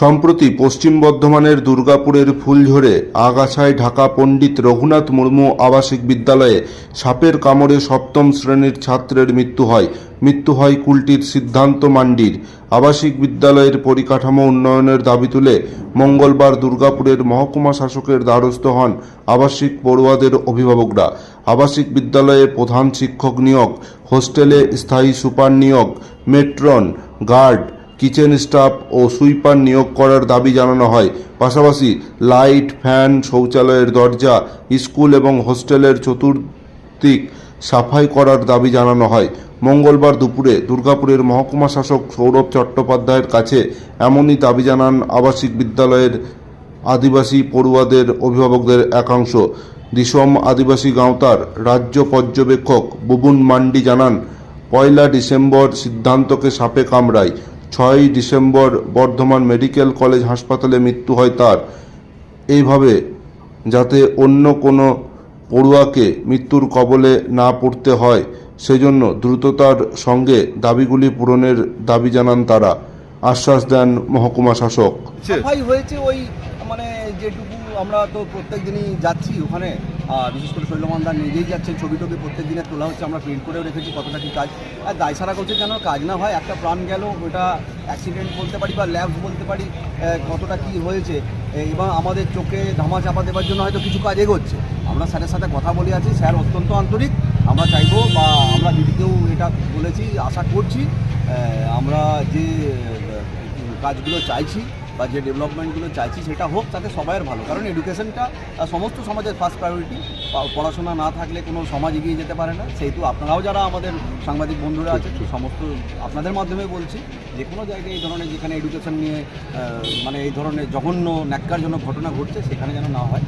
সম্প্রতি পশ্চিম বর্ধমানের দুর্গাপুরের ফুলঝোরে, আগাছায় ঢাকা পণ্ডিত রঘুনাথ মুর্মু আবাসিক বিদ্যালয়ে সাপের কামড়ে সপ্তম শ্রেণির ছাত্রের মৃত্যু হয়। মৃত্যু হয় কুলটির সিদ্ধান্ত মান্ডির। আবাসিক বিদ্যালয়ের পরিকাঠামো উন্নয়নের দাবি তুলে মঙ্গলবার দুর্গাপুরের মহকুমা শাসকের দ্বারস্থ হন আবাসিক পড়ুয়াদের অভিভাবকরা। আবাসিক বিদ্যালয়ে প্রধান শিক্ষক নিয়োগ, হোস্টেলে স্থায়ী সুপার নিয়োগ, মেট্রন, গার্ড কিচেন স্টাফ ও সুইপার নিয়োগ করার দাবি জানানো হয়। পাশাপাশি লাইট, ফ্যান, শৌচালয়ের দরজা, স্কুল এবং হোস্টেলের চতুর্দিক সাফাই করার দাবি জানানো হয়। মঙ্গলবার দুপুরে দুর্গাপুরের মহকুমা শাসক সৌরভ চট্টোপাধ্যায়ের কাছে এমনই দাবি জানান আবাসিক বিদ্যালয়ের আদিবাসী পড়ুয়াদের অভিভাবকদের একাংশ। দিশম আদিবাসী গাঁওতার রাজ্য পর্যবেক্ষক বুবুন মান্ডি জানান, পয়লা ডিসেম্বর সিদ্ধান্তকে সাপে কামড়ায়। ছয়ই ডিসেম্বর বর্ধমান মেডিকেল কলেজ হাসপাতালে মৃত্যু হয় তার। এইভাবে যাতে অন্য কোনো পড়ুয়াকে মৃত্যুর কবলে না পড়তে হয়, সেজন্য দ্রুততার সঙ্গে দাবিগুলি পূরণের দাবি জানান তারা। আশ্বাস দেন মহকুমা শাসক। হয়েছে ওই মানে যেটুকু আমরা তো প্রত্যেক দিনই যাচ্ছি ওখানে বিশেষ করে শৈলমানদার নিজেই যাচ্ছে ছবি টবি প্রত্যেক দিনে তোলা হচ্ছে, আমরা প্রিন্ট করেও রেখেছি কতটা কি কাজ। আর দায় সারা করছে যেন কাজ না হয়, একটা প্রাণ গেল, ওটা অ্যাক্সিডেন্ট বলতে পারি বা ল্যাব বলতে পারি কতটা কি হয়েছে। এবং আমাদের চোখে ধামা চাপা দেওয়ার জন্য হয়তো কিছু কাজ এগোচ্ছে। আমরা স্যারের সাথে কথা বলে আছি, স্যার অত্যন্ত আন্তরিক। আমরা চাইব বা আমরা দিদিকেও এটা বলেছি, আশা করছি আমরা যে কাজগুলো চাইছি বা যে ডেভেলপমেন্টগুলো চাইছি সেটা হোক তাতে সবাইয়ের ভালো। কারণ এডুকেশনটা সমস্ত সমাজের ফার্স্ট প্রায়োরিটি পড়াশোনা না থাকলে কোনো সমাজ এগিয়ে যেতে পারে না। সেহেতু আপনারাও যারা আমাদের সাংবাদিক বন্ধুরা আছেন সমস্ত আপনাদের মাধ্যমে বলছি যে কোনো জায়গায় এই ধরনের যেখানে এডুকেশন নিয়ে মানে এই ধরনের জঘন্য ন্যাক্কারজনক ঘটনা ঘটছে সেখানে যেন না হয়।